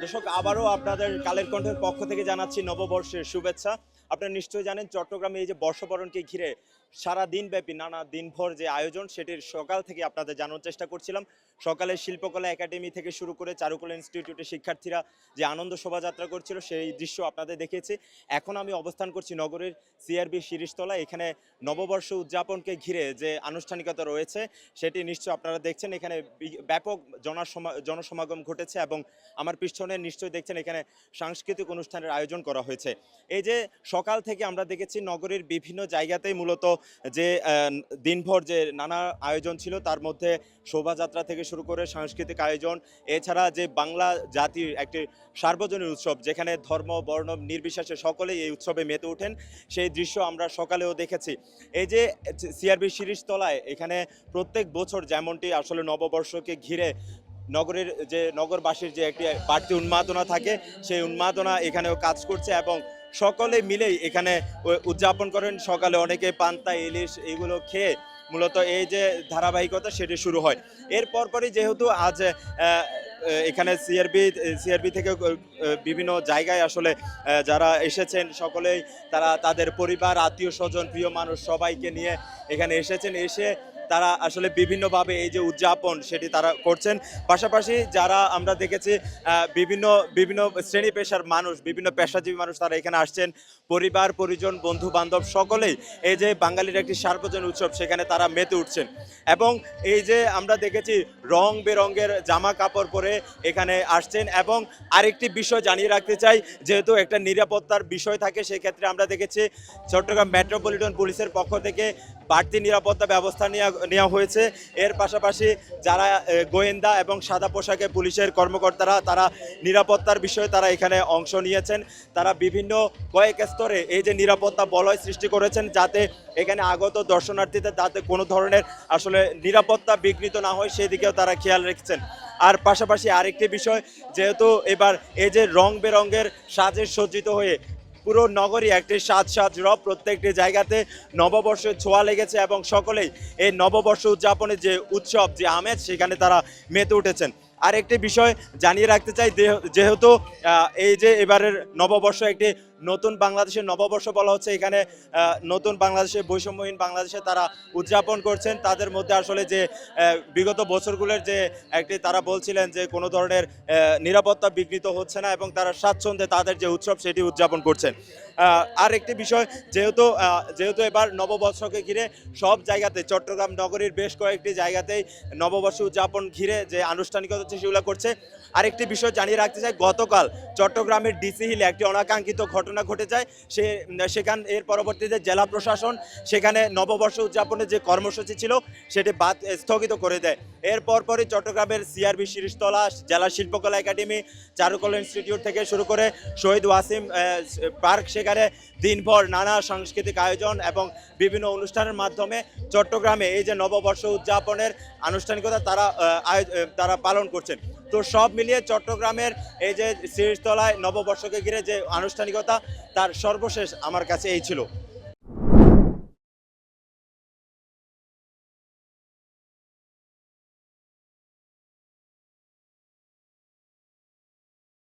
দর্শক আবারও আপনাদের কালের কণ্ঠের পক্ষ থেকে জানাচ্ছি নববর্ষের শুভেচ্ছা। আপনারা নিশ্চয়ই জানেন, চট্টগ্রামে এই যে বর্ষবরণকে ঘিরে সারা দিনব্যাপী, নানা দিনভর যে আয়োজন, সেটির সকাল থেকে আপনাদের জানার চেষ্টা করছিলাম। সকালে শিল্পকলা একাডেমি থেকে শুরু করে চারুকলা ইনস্টিটিউটের শিক্ষার্থীরা যে আনন্দ শোভাযাত্রা করছিল, সেই দৃশ্য আপনাদের দেখেছি। এখন আমি অবস্থান করছি নগরের সিআরবি শিরিষতলা। এখানে নববর্ষ উদযাপনকে ঘিরে যে আনুষ্ঠানিকতা রয়েছে, সেটি নিশ্চয় আপনারা দেখছেন। এখানে ব্যাপক জনসমা- জনসমাগম ঘটেছে এবং আমার পিছনে নিশ্চয়ই দেখছেন, এখানে সাংস্কৃতিক অনুষ্ঠানের আয়োজন করা হয়েছে। এই যে সকাল থেকে আমরা দেখেছি নগরের বিভিন্ন জায়গাতেই মূলত যে দিনভর যে নানা আয়োজন ছিল, তার মধ্যে শোভাযাত্রা থেকে শুরু করে সাংস্কৃতিক আয়োজন, এছাড়া যে বাংলা জাতির একটি সার্বজনীন উৎসব, যেখানে ধর্ম, বর্ণ, নির্বিশেষে সকলেই এই উৎসবে মেতে ওঠেন, সেই দৃশ্য আমরা সকালেও দেখেছি। এই যে সিআরবি শিরিষতলায় এখানে প্রত্যেক বছর যেমনটি আসলে নববর্ষকে ঘিরে নগরের যে নগরবাসীর যে একটি বাড়তি উন্মাদনা থাকে, সেই উন্মাদনা এখানেও কাজ করছে এবং সকলে মিলেই এখানে উদযাপন করেন। সকালে অনেকে পান্তা, ইলিশ এগুলো খেয়ে মূলত এই যে ধারাবাহিকতা সেটি শুরু হয়। এর পরপরই যেহেতু আজ এখানে সিআরবি সিআরবি থেকে বিভিন্ন জায়গায় আসলে যারা এসেছেন, সকলেই তারা, তাদের পরিবার, আত্মীয় স্বজন, প্রিয় মানুষ সবাইকে নিয়ে এখানে এসেছেন। এসে তারা আসলে বিভিন্নভাবে এই যে উদযাপন সেটি তারা করছেন। পাশাপাশি যারা আমরা দেখেছি বিভিন্ন বিভিন্ন শ্রেণি পেশার মানুষ, বিভিন্ন পেশাজীবী মানুষ তারা এখানে আসছেন। পরিবার, পরিজন, বন্ধু, বান্ধব সকলেই এই যে বাঙালির একটি সার্বজনীন উৎসব সেখানে তারা মেতে উঠছেন। এবং এই যে আমরা দেখেছি রং বেরঙের জামা কাপড় পরে এখানে আসছেন এবং আরেকটি বিষয় জানিয়ে রাখতে চাই, যেহেতু একটা নিরাপত্তার বিষয় থাকে, সেক্ষেত্রে আমরা দেখেছি চট্টগ্রাম মেট্রোপলিটন পুলিশের পক্ষ থেকে বাড়তি নিরাপত্তা ব্যবস্থা নেওয়া নেওয়া হয়েছে। এর পাশাপাশি যারা গোয়েন্দা এবং সাদা পোশাকে পুলিশের কর্মকর্তারা, তারা নিরাপত্তার বিষয়ে তারা এখানে অংশ নিয়েছেন। তারা বিভিন্ন কয়েক স্তরে এই যে নিরাপত্তা বলয় সৃষ্টি করেছেন, যাতে এখানে আগত দর্শনার্থীদের, যাতে কোনো ধরনের আসলে নিরাপত্তা বিঘ্নিত না হয়, সেদিকেও তারা খেয়াল রেখেছেন। আর পাশাপাশি আরেকটি বিষয়, যেহেতু এবার এই যে রং বেরঙের সাজে সজ্জিত হয়ে পুরো নগরী একটি সাজ সাজ রব প্রত্যেকটি জায়গাতে নববর্ষের ছোঁয়া লেগেছে এবং সকলেই এই নববর্ষ উদযাপনের যে উৎসব, যে আমেজ, সেখানে তারা মেতে উঠেছেন। আর একটি বিষয় জানিয়ে রাখতে চাই যেহেতু এই যে এবারের নববর্ষ একটি নতুন বাংলাদেশের নববর্ষ বলা হচ্ছে। এখানে নতুন বাংলাদেশে বৈষম্যহীন বাংলাদেশে তারা উদযাপন করছেন। তাদের মধ্যে আসলে যে বিগত বছরগুলোর যে একটি তারা বলছিলেন যে, কোনো ধরনের নিরাপত্তা বিঘ্নিত হচ্ছে না এবং তারা স্বাচ্ছন্দ্যে তাদের যে উৎসব সেটি উদযাপন করছেন। আর একটি বিষয়, যেহেতু যেহেতু এবার নববর্ষকে ঘিরে সব জায়গাতে, চট্টগ্রাম নগরীর বেশ কয়েকটি জায়গাতেই নববর্ষ উদযাপন ঘিরে যে আনুষ্ঠানিকতা হচ্ছে সেগুলো করছে। আরেকটি বিষয় জানিয়ে রাখতে চাই, গতকাল চট্টগ্রামের ডিসি হিলে একটি অনাকাঙ্ক্ষিত ঘটনা ঘটে যায়। সে, সেখান, এর পরবর্তীতে জেলা প্রশাসন সেখানে নববর্ষ উদযাপনের যে কর্মসূচি ছিল, সেটি বাদ, স্থগিত করে দেয়। এর পরপরই চট্টগ্রামের সিআরবি শিরিষতলা জেলা শিল্পকলা একাডেমি, চারুকলা ইনস্টিটিউট থেকে শুরু করে শহীদ ওয়াসিম পার্ক সেখানে দিনভর নানা সাংস্কৃতিক আয়োজন এবং বিভিন্ন অনুষ্ঠানের মাধ্যমে চট্টগ্রামে এই যে নববর্ষ উদযাপনের আনুষ্ঠানিকতা তারা তারা পালন করছেন। তো সব মিলিয়ে চট্টগ্রামের এই যে শ্রীতলায় নববর্ষকে ঘিরে যে আনুষ্ঠানিকতা, তার সর্বশেষ আমার কাছে এই ছিল।